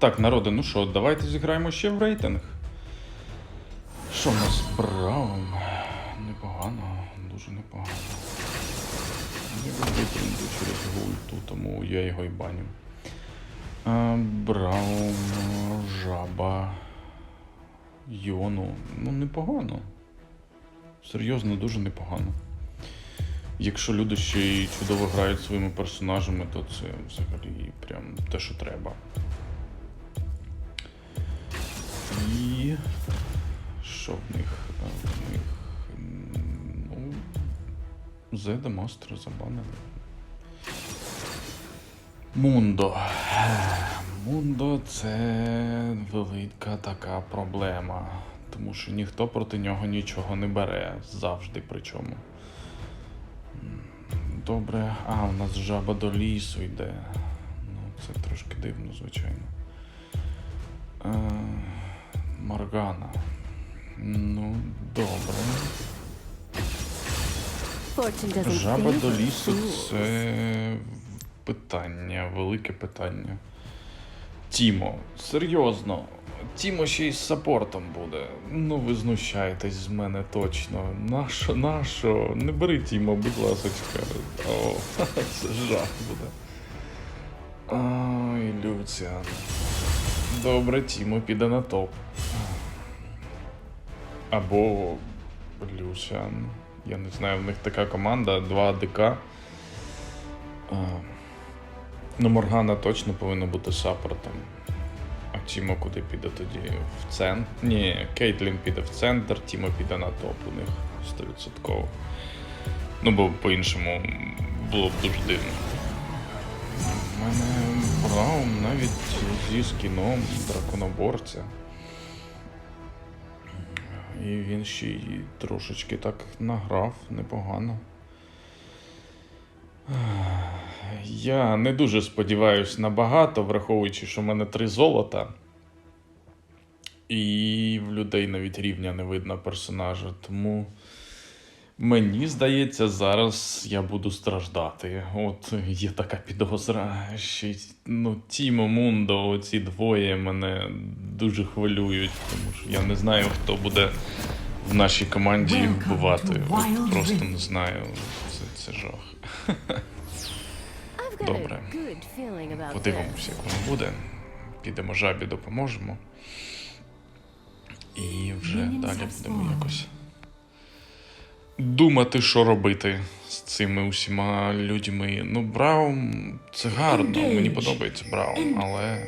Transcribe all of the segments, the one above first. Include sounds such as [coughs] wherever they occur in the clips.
Так, народи, ну що, давайте зіграємо ще в рейтинг. Що нас Браун? Непогано, дуже непогано. Я витрінду через гульту, тому я його і баню. А, Браун, жаба. Йону. Ну, непогано. Серйозно, дуже непогано. Якщо люди ще й чудово грають своїми персонажами, то це взагалі прям те, що треба. І що в них? В них. Ну. Зеда Мастер забанили. Мундо. Мундо це велика така проблема. Тому що ніхто проти нього нічого не бере. Завжди причому. Добре. А, у нас жаба до лісу йде. Ну, це трошки дивно, звичайно. Е, Моргана. Ну, добре. Жаба до лісу це питання, велике питання. Тімо, серйозно. Тімо ще й з саппортом буде. Ну ви знущаєтесь з мене точно. Нащо, нащо? Не бери Тімо, будь ласочка. О, [laughs] це жах буде. Ой, Люціан. Добре, Тімо піде на топ. Або Люціан. Я не знаю, в них така команда, 2 АДК. Ну, Моргана точно повинна бути саппортом. А Тімо куди піде тоді? В центр? Ні, Кейтлін піде в центр, Тімо піде на топ у них 100%. Ну, бо по-іншому було б дуже дивно. У мене Браун навіть зі скіном драконоборця. І він ще й трошечки так награв непогано. Я не дуже сподіваюся на багато, враховуючи, що в мене три золота. І в людей навіть рівня не видно персонажа. Тому мені здається, зараз я буду страждати. От є така підозра. Що ну, Тімо Мундо, оці двоє мене дуже хвилюють, тому що я не знаю, хто буде в нашій команді їх вбивати. От просто не знаю. Це, це жах. Добре. Подивимося, як воно буде. Підемо жабі, допоможемо. І вже далі будемо якось думати, що робити з цими усіма людьми. Ну, Браум це гарно, мені подобається Браум, але.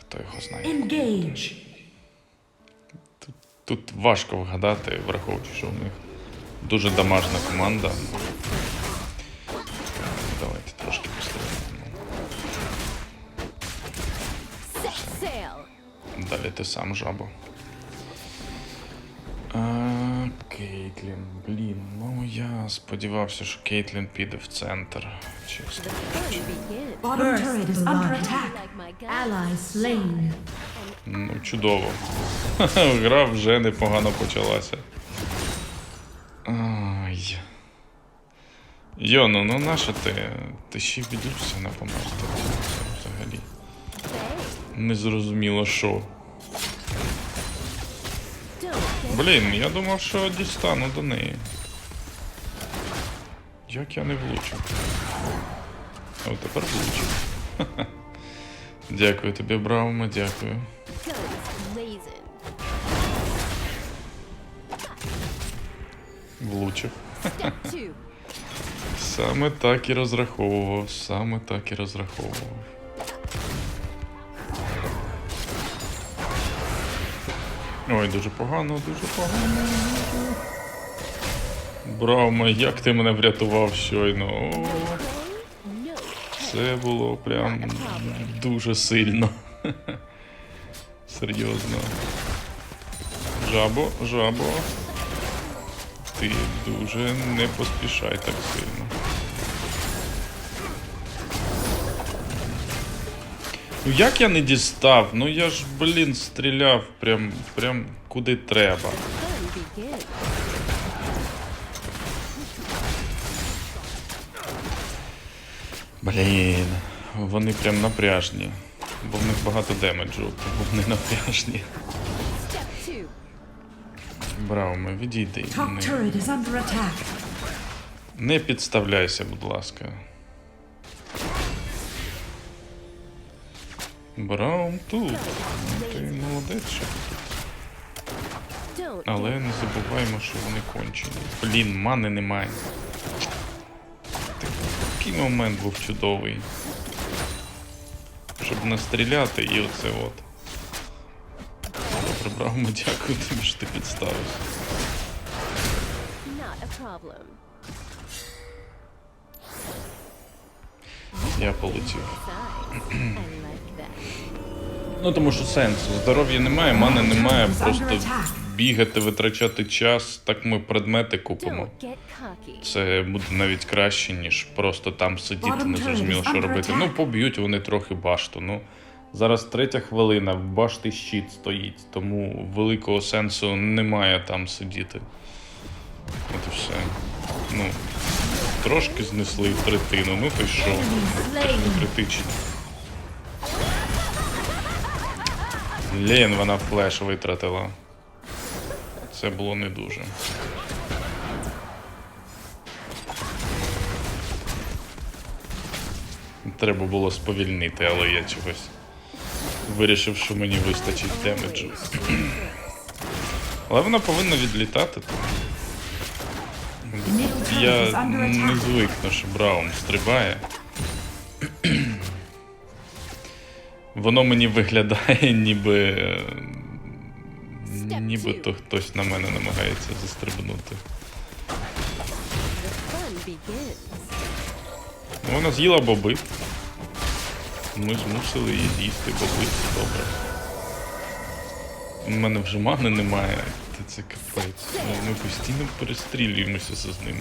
Хто його знає. Engage. Тут важко вгадати, враховуючи, що у них дуже дамажна команда. Давайте трошки пострілимо. Далі ти сам жабо. Кейтлін, блін, ну я сподівався, що Кейтлін піде в центр. Чесно. Ну, чудово. [laughs] Гра вже непогано почалася. Ай. Йону, ну наша ти? Ти ще від Люсіна померти взагалі. Незрозуміло що. Блін, я думав, що дістану до неї. Як я не влучив? А тепер влучив. [laughs] Дякую тобі, Браума, дякую. Влучив. [laughs] Саме так і розраховував, саме так і розраховував. Ой, дуже погано, дуже погано. Браума, як ти мене врятував щойно. О, це було прям дуже сильно. [laughs] Серйозно. Жабо, жабо. Ти дуже не поспішай так сильно. Ну як я не дістав? Ну я ж, блін, стріляв прям, прям куди треба. Блін. вони прям напряжні. Бо в них багато демеджу, тому вони напряжні. Ми відійди. Не підставляйся, будь ласка. Браум тут. Ну, Ти молодець, що ти тут. Але не забуваємо, що вони кончені. Блін, мани немає. Так- Такий момент був чудовий. Щоб настріляти і оце от. Добре, Браума, дякую тобі, що ти підставився. Я полетів. Ну тому що сенсу. Здоров'я немає, мани немає. Просто бігати, витрачати час. Так ми предмети купимо. Це буде навіть краще, ніж просто там сидіти, не зрозуміло, що робити. Ну, поб'ють вони трохи башту. Ну, зараз третя хвилина, в башти щит стоїть, тому великого сенсу немає там сидіти. От і все. Ну, трошки знесли третину, ну то й що? Це не критично. Лєн вона флеш витратила. Це було не дуже. Треба було сповільнити, але я чогось вирішив, що мені вистачить демеджу. Але вона повинна відлітати. Тому... Я не звикну, що Браун стрибає. Воно мені виглядає, ніби. е, Ніби то хтось на мене намагається застрибнути. Ну, Вона з'їла боби. Ми змусили її з'їсти боби, добре. У мене вже мани немає. Та це капець. Ми постійно перестрілюємося з ними.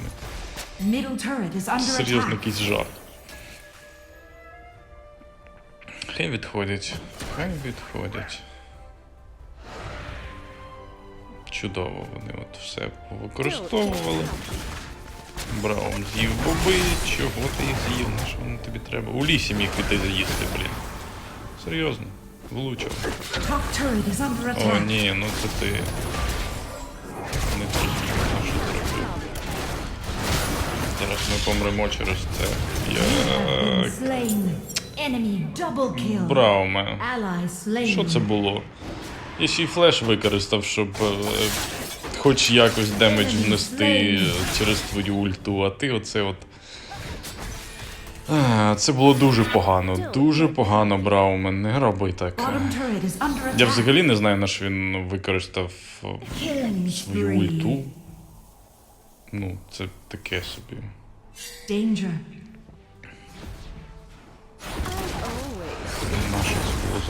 Серйозно, якийсь жах. Хай відходять. Хай відходять. Чудово вони от все використовували. Браун з'їв боби, чого ти їх з'їв? На що воно тобі треба? У лісі міг піти заїсти, блін. Серйозно, влучив. О, ні, ну це ти. Не зрозумів, на що зробив. Зараз ми помремо через це. Я. Kill. Брауме. Що це було? Я ще й флеш використав, щоб е, хоч якось демедж внести е, через твою ульту, а ти оце от. А, це було дуже погано. Дуже погано, Брауме. Не роби так. Я взагалі не знаю, на що він використав е, свою ульту. Ну, це таке собі.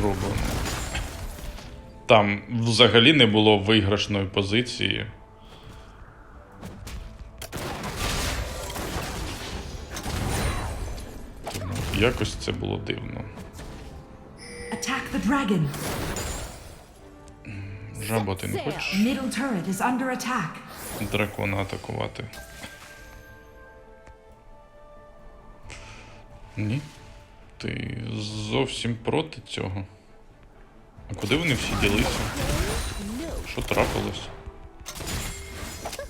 Зроблено? Там взагалі не було виграшної позиції. Тому якось це було дивно. Жаба, ти не хочеш дракона атакувати? Ні. Ти зовсім проти цього. А куди вони всі ділися? Що трапилось?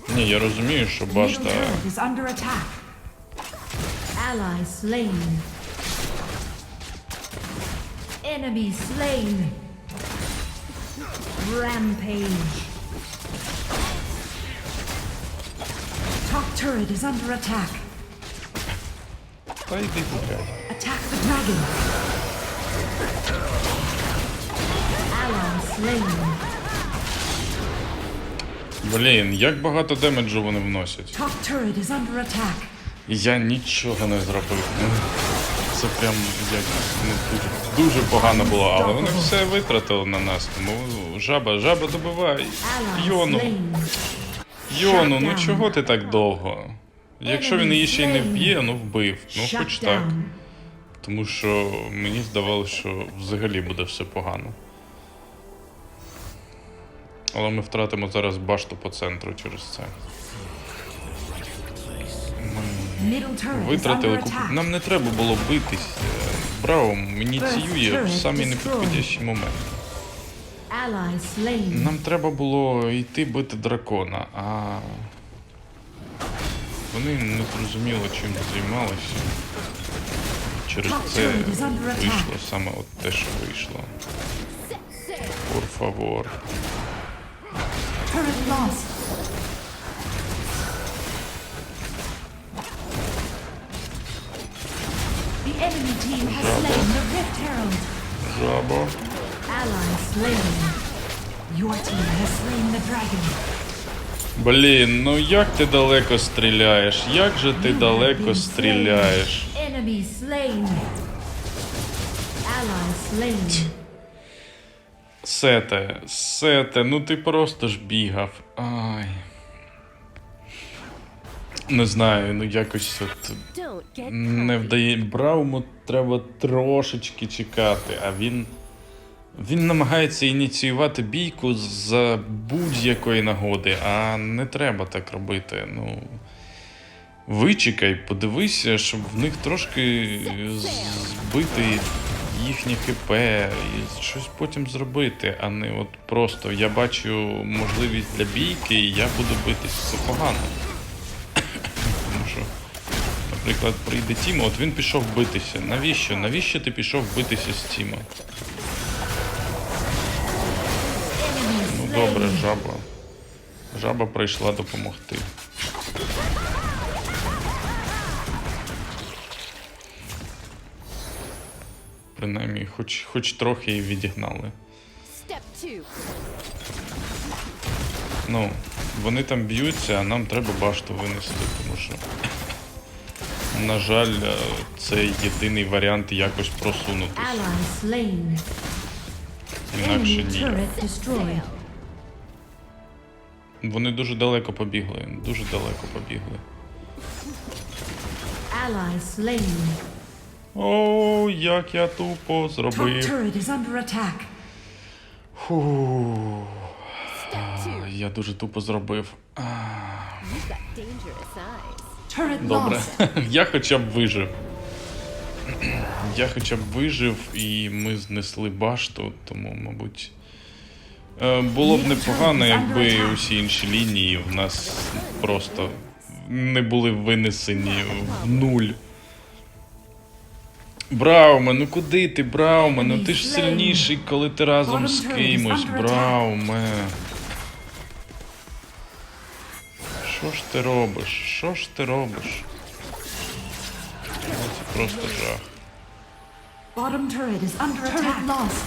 Ні, я розумію, що башта. Enemy slain. Rampage. Top turret is under attack. Attack the dragon. Блін, як багато демеджу вони вносять. Я нічого не зробив. Це прям як ну, дуже, дуже погано було, але вони все витратили на нас. Тому жаба, жаба добивай. Йону. Йону, ну чого ти так довго? Якщо він її ще й не вб'є, ну вбив. Ну хоч так. Тому що мені здавалося, що взагалі буде все погано. Але ми втратимо зараз башту по центру через це. Витратили attack. Нам не треба було битись. е, Браум ініціює в самий непідходящий момент. Ally slain. Нам треба було йти бити дракона, а вони не зрозуміли, чим займалися. Через це вийшло саме от те, що вийшло. Por favor. Turret lost. The enemy team has slain the Rift Herald. Жаба. Ally slain. Your team has slain the dragon. Блін, ну як ти далеко стріляєш? Як же ти далеко стріляєш? Enemy slain. Ally slain. Сете, сете, ну ти просто ж бігав. Ай. Не знаю, ну якось от не вдає. Брауму треба трошечки чекати, а він. Він намагається ініціювати бійку за будь-якої нагоди, а не треба так робити. Ну. Вичекай, подивися, щоб в них трошки збити їхнє ХП і щось потім зробити, а не от просто я бачу можливість для бійки, і я буду битись. Це погано. Тому що, наприклад, прийде Тіма, от він пішов битися. Навіщо? Навіщо ти пішов битися з Тіма? Ну добре, жаба. Жаба прийшла допомогти. Принаймні, хоч, хоч трохи її відігнали. Ну, вони там б'ються, а нам треба башту винести, тому що, на жаль, е, це єдиний варіант якось просунутися. Інакше ні. Вони дуже далеко побігли. Дуже далеко побігли. О, як я тупо зробив. Фу. Я дуже тупо зробив. Добре. [laughs] Я хоча б вижив. [clears throat] Я хоча б вижив і ми знесли башту, тому, мабуть. е, Було б непогано, якби усі інші лінії в нас просто не були винесені в нуль. Брауме, ну куди ти, Брауме? Ну ти ж сильніший, коли ти разом з кимось, Брауме. Що ж ти робиш? Що ж ти робиш? Ну, Це просто жах. Bottom turret is under attack. Lost.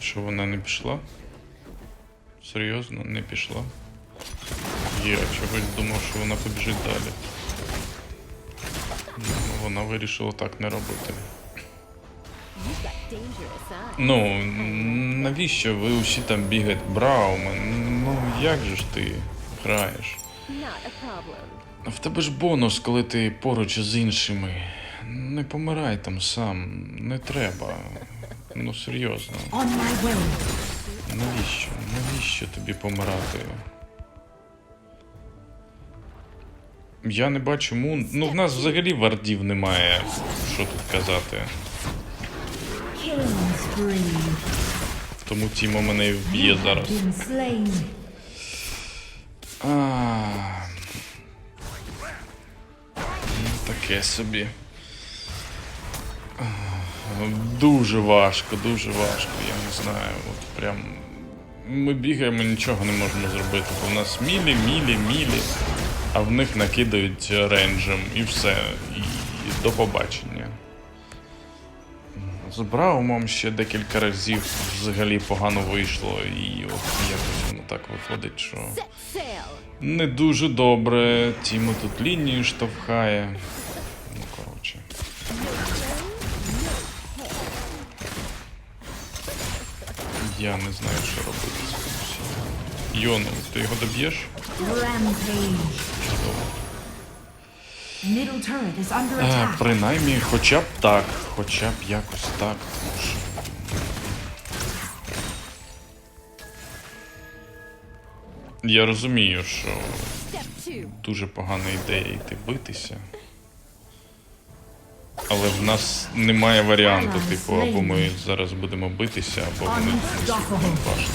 Що вона не пішла? Серйозно, не пішла? Я чогось думав, що вона побіжить далі. Вона вирішила так не робити. Ну, навіщо ви усі там бігаєте? Брауме, ну як же ж ти граєш? В тебе ж бонус, коли ти поруч з іншими. Не помирай там сам, не треба. Ну серйозно. Навіщо? Навіщо тобі помирати? Я не бачу мун. Ну, в нас взагалі вардів немає. Що тут казати? Тому Тімо мене і вб'є зараз. А. Ну, таке собі. Дуже важко, дуже важко, я не знаю. От прям. Ми бігаємо, нічого не можемо зробити. В нас мілі, мілі, мілі, а в них накидають рейнджем і все. І до побачення. З Браумом ще декілька разів взагалі погано вийшло, і от якось воно так виходить, що. Не дуже добре. Тімо тут лінію штовхає. Ну, коротше. Я не знаю, що робити. Йону, ти його доб'єш? Under А, принаймні, хоча б так. Хоча б якось так. Я розумію, що дуже погана ідея йти битися. Але в нас немає варіанту, типу, або ми зараз будемо битися, або вони башню.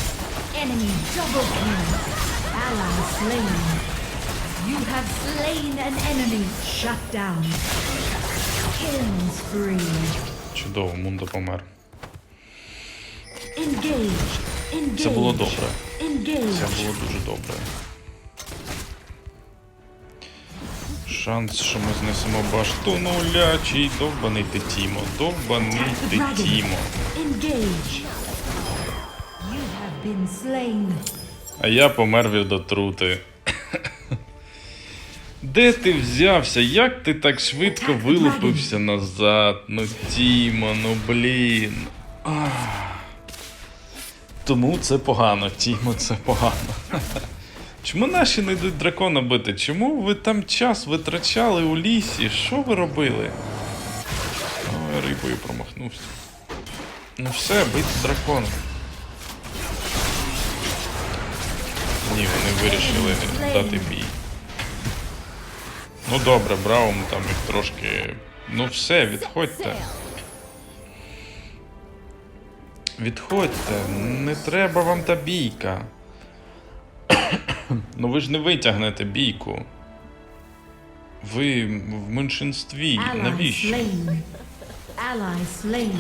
Enemy double kill. Ally slain. You have slain an enemy. Shut down. Killing spree. Чудово, Мундо помер. Engage. Engage. Це було добре. Engage. Це було дуже добре. Шанс, що ми знесемо башту нулячий. Довбаний ти Тімо. Довбаний ти Тімо. Engage. А я помер від отрути. Де ти взявся? Як ти так швидко вилупився назад? Ну Тімо, ну блін. Ах. Тому це погано, Тімо, це погано. Чому наші не йдуть дракона бити? Чому ви там час витрачали у лісі? Що ви робили? Ой, рибою промахнувся. Ну все, бити дракона. Ні, вони вирішили дати бій. Ну добре, Браум там їх трошки. Ну все, відходьте. Відходьте, не треба вам та бійка. [coughs] ну ви ж не витягнете бійку. Ви в меншинстві. Навіщо? Ally slain.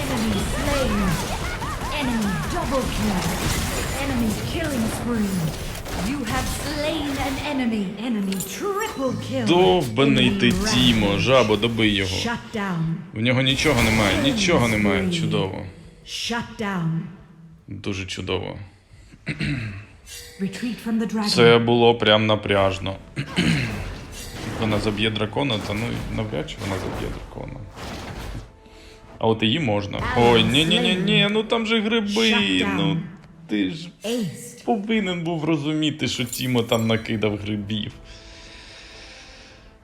Enemy slain. Enemy double kill. Enemy killing spree. You have slain an enemy. Enemy triple kill. Довбаний ти Тімо, жабо, добий його. Shut down. В нього нічого немає, нічого немає. Чудово. Shut down. Дуже чудово. Retreat from the dragon. Це було прям напряжно. Вона заб'є дракона, та ну навряд чи вона заб'є дракона. А от її можна. Ой, ні ні ні ні ну там же гриби. Ну ти ж повинен був розуміти, що Тімо там накидав грибів.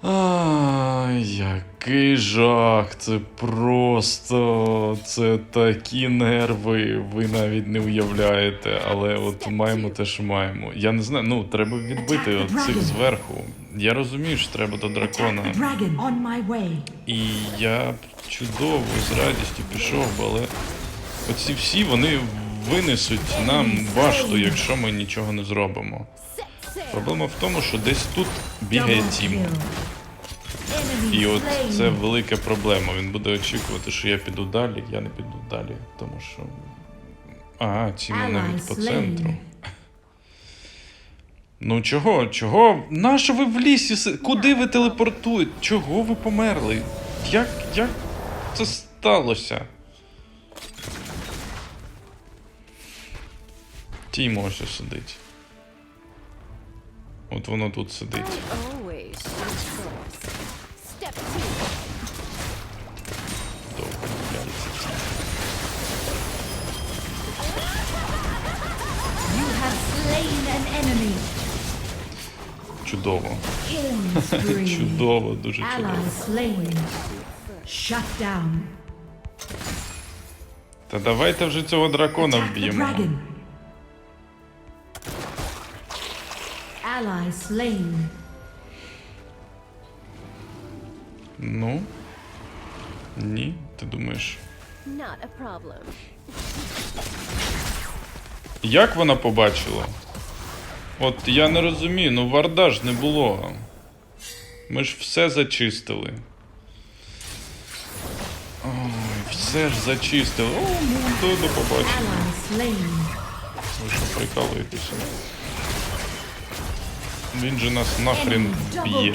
Ай, який жах, це просто. Це такі нерви, ви навіть не уявляєте, але от маємо те, що маємо. Я не знаю, ну треба відбити от цих зверху. Я розумію, що треба до дракона. І я б чудово з радістю пішов, але оці всі вони винесуть нам башту, якщо ми нічого не зробимо. Проблема в тому, що десь тут бігає. Enemy І от це велика проблема. Він буде очікувати, що я піду далі, я не піду далі, тому що. Ага, Тімо навіть по центру. Ну чого? Чого? Нащо ви в лісі? си- Куди ви телепортуєте? Чого ви померли? Як, як це сталося? Тімо ось сидить. От воно тут сидить. Довго. Чудово. [laughs] Чудово, дуже чудово. Та давайте вже цього дракона вб'ємо. Ally slain. Ну. Ні, ти думаєш. Not a problem. Як вона побачила? От я не розумію, ну варда ж не було. Ми ж все зачистили. Ой, все ж зачистили. О, ну то до побачення. Ви що прикалуєтеся? Він же нас нахрен б'є.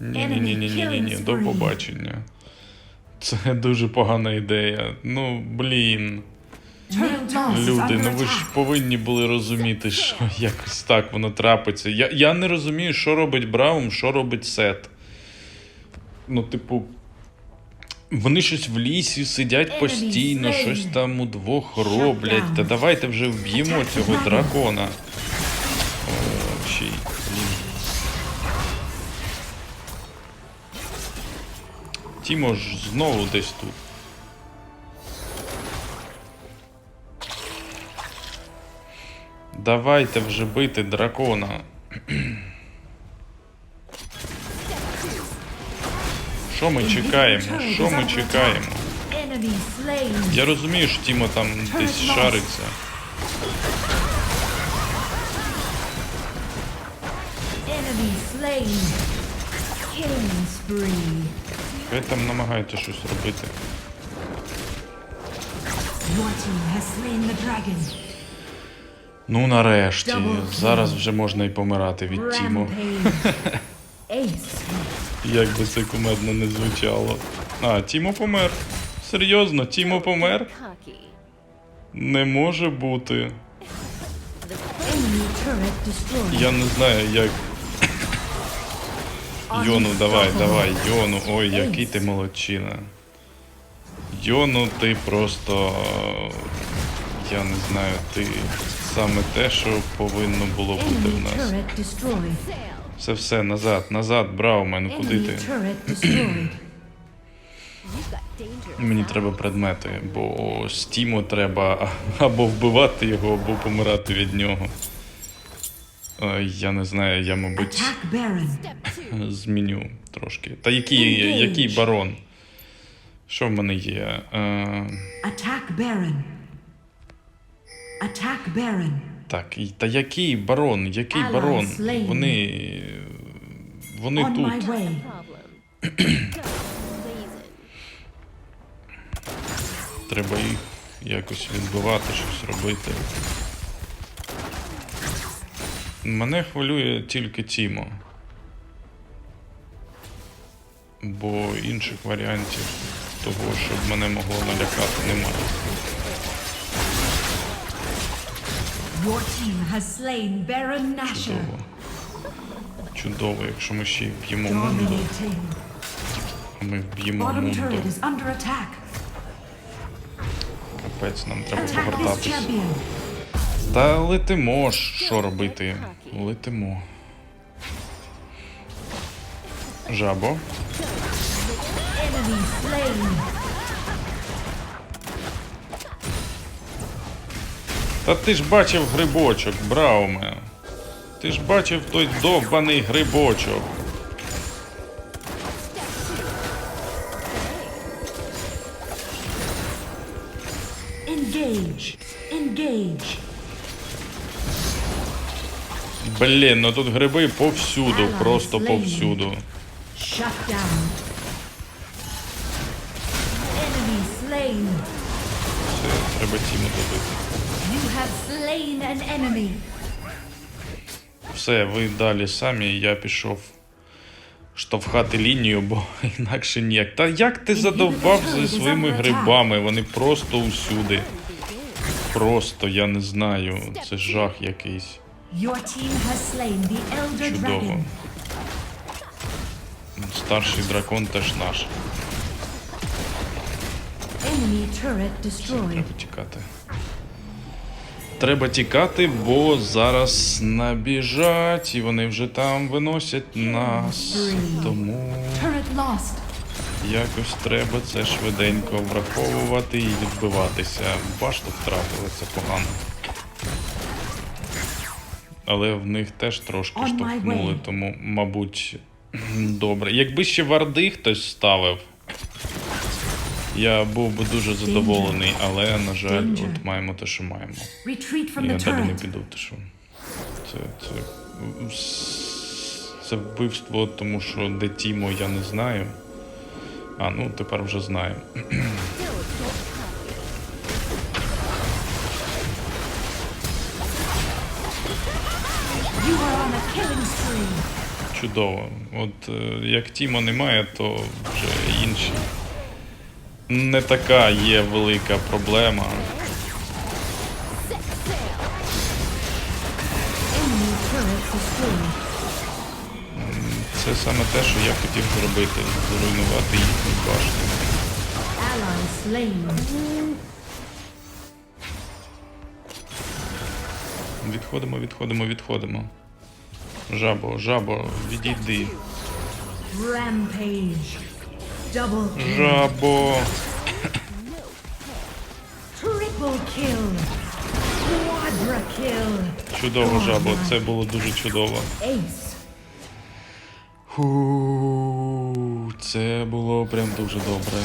Ні, ні, ні, ні, ні, ні, ні, до побачення. Це дуже погана ідея. Ну, блін. Люди, ну ви ж повинні були розуміти, що якось так воно трапиться. Я, я не розумію, що робить Браум, що робить Сет. Ну, типу. Вони щось в лісі сидять постійно, щось там удвох роблять. Та давайте вже вб'ємо цього дракона. О, Тімо ж знову десь тут. Давайте вже бити дракона. Що ми чекаємо? Що ми чекаємо? Я розумію, що Тімо там десь шариться. Enemy slain. Killing spree. Ви там намагаєте щось робити. Ну нарешті. Зараз вже можна і помирати від Тімо. [laughs] Як би це кумедно не звучало. А, Тімо помер. Серйозно, Тімо помер? Не може бути. Я не знаю, як. Йону, давай, давай, Йону. Ой, який ти молодчина. Йону, ти просто. Я не знаю, ти саме те, що повинно було бути в нас. Все, все, назад, назад, Браумен, куди ти? Мені треба предмети, бо з Тімо треба або вбивати його, або помирати від нього. Е, Я не знаю, я, мабуть, зміню трошки. Та який, який барон? Що в мене є? Е, Attack Baron. Attack Baron. так, та який барон? Який барон? Вони. Вони тут. Треба їх якось відбивати, щось робити. Мене хвилює тільки Тімо. Бо інших варіантів того, щоб мене могло налякати, немає. Your team has slain Baron. Чудово. Чудово, якщо ми ще й вб'ємо Мунду, а ми вб'ємо Мунду. Капець, нам треба повертатись. Та летимо що робити? Летимо. Жабо. Та ти ж бачив грибочок, Брауме. Ти ж бачив той довбаний грибочок. Блін, ну тут гриби повсюду, просто повсюду. Це треба тіму добити. Все, ви далі самі, я пішов штовхати лінію, бо [laughs] інакше ніяк. Та як ти задовбав зі своїми грибами? Вони просто усюди. Просто я не знаю. Це жах якийсь. Your team has slain the Elder Чудово. Dragon. Старший дракон теж наш. Enemy turret destroyed. Треба тікати. Треба тікати, бо зараз набіжать, і вони вже там виносять нас. Тому Turret lost. якось треба це швиденько враховувати і відбиватися. Башту втратили, це погано. Але в них теж трошки штовхнули, тому, мабуть, добре. Якби ще варди хтось ставив, я був би дуже задоволений, але, на жаль, от маємо те, що маємо. Я далі не піду, ти що. Це, це, це вбивство, тому що де Тімо, я не знаю. А, ну тепер вже знаю. Чудово. От е, як Тімо немає, то вже інші. Не така є велика проблема. Це саме те, що я хотів зробити. Зруйнувати їхню башню. Відходимо, відходимо, відходимо. Жабо, жабо, відійди. Жабо. Чудово, жабо, це було дуже чудово. Фу, це було прям дуже добре.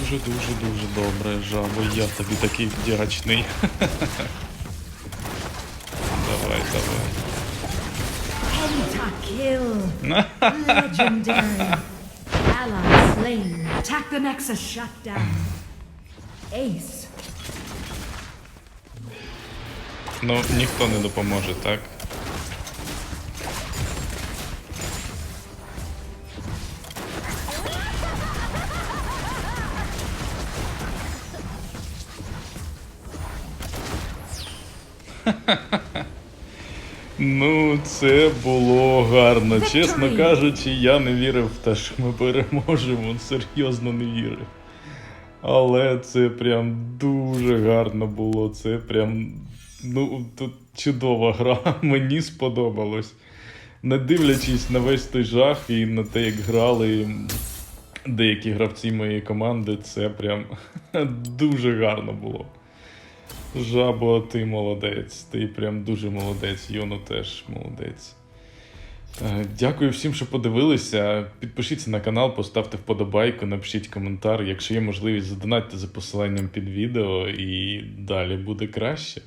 Дуже, дуже, дуже добре. Жабо, я тобі такий вдячний. [laughs] Давай, давай. Pentakill. Legendary. Ally slain. Attack the Nexus shut down. Ace. Ну, ніхто не допоможе, так? Ну, це було гарно. Чесно кажучи, я не вірив в те, що ми переможемо. Серйозно не вірив. Але це прям дуже гарно було. Це прям. Ну, тут чудова гра. [laughs] Мені сподобалось. Не дивлячись на весь той жах і на те, як грали деякі гравці моєї команди, це прям [laughs] дуже гарно було. Жабо, ти молодець. Ти прям дуже молодець. Йону теж молодець. Е, Дякую всім, що подивилися. Підпишіться на канал, поставте вподобайку, напишіть коментар. Якщо є можливість, задонатьте за посиланням під відео і далі буде краще.